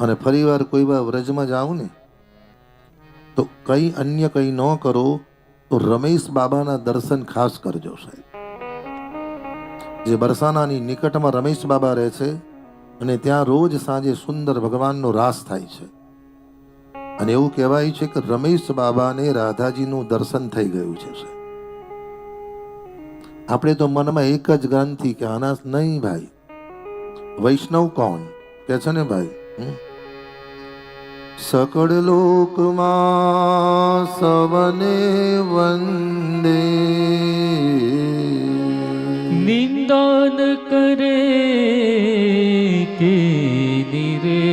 અને ફરીવાર કોઈ વાર વ્રજમાં જાઉં ને, તો કંઈ અન્ય કંઈ ન કરો, તો રમેશ બાબાના દર્શન ખાસ કરજો સાહેબ. જે બરસાનાની નિકટમાં રમેશ બાબા રહે છે અને ત્યાં રોજ સાંજે સુંદર ભગવાનનો રાસ થાય છે. અને એવું કહેવાય છે કે રમેશ બાબાને રાધાજીનું દર્શન થઈ ગયું છે આપણે તો મનમાં એક જ ગ્રંથિ કે, આના નહીં ભાઈ. વૈષ્ણવ કોણ? કે છે ને ભાઈ? સકળ લોકમાં સવને વંદે નિંદન કરે કે નિરે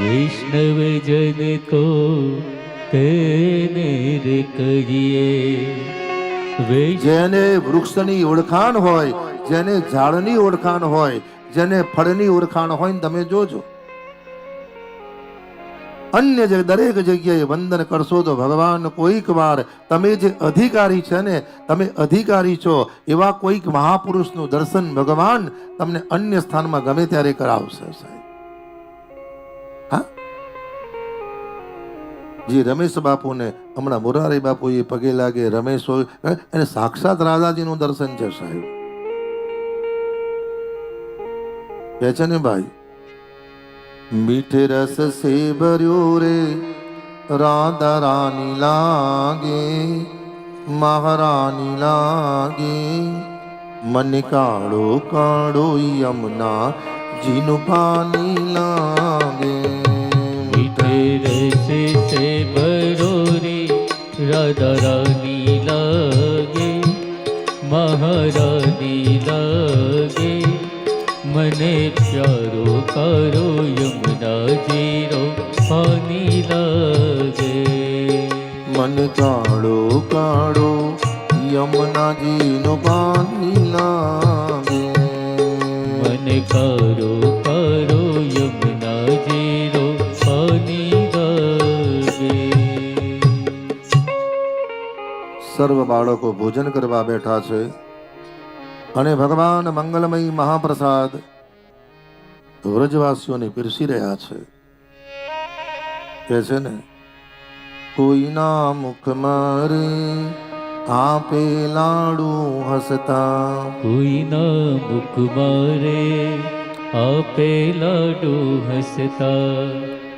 વૈષ્ણવ જન તો તેને રે કહીએ જેને વૃક્ષની ઓળખાણ હોય જેને ઝાડની ઓળખાણ હોય જેને ફળની ઓળખાણ હોય ને તમે જોજો. અન્ય જે દરેક જગ્યાએ વંદન કરશો તો ભગવાન કોઈક વાર તમે જે અધિકારી છે ને, તમે અધિકારી છો, એવા કોઈક મહાપુરુષનું દર્શન ભગવાન તમને અન્ય સ્થાનમાં ગમે ત્યારે કરાવશે સાહેબ. હા? જે રમેશ બાપુને, હમણાં મોરારી બાપુ એ પગે લાગે રમેશ હોય એને સાક્ષાત રાધાજીનું દર્શન છે સાહેબ. કે છે ને ભાઈ? મીઠે રસ સે ભર્યો રે, રાધા રાની લાગે, મહારાની લાગે. મન કાળો કાળો યમુના જીનું પાણી લાગે. મીઠે રસ સે ભરો રે, રાધા રાની લાગે, મહારાની લાગે. મને પ્યારો કરો મન કાળો કાળો યમુનાજીનું પાણી લાગે મન કરો કરો યમુના પાણી લાગે સર્વ બાળકો ભોજન કરવા બેઠા છે અને ભગવાન મંગલમય મહાપ્રસાદ વ્રજવાસીઓને પીરસી રહ્યા છે. કે છે ને કોઈના મુખ મારે આપે લાડુ હસતા. કોઈના મુખ મારે આપે લાડુ હસતા.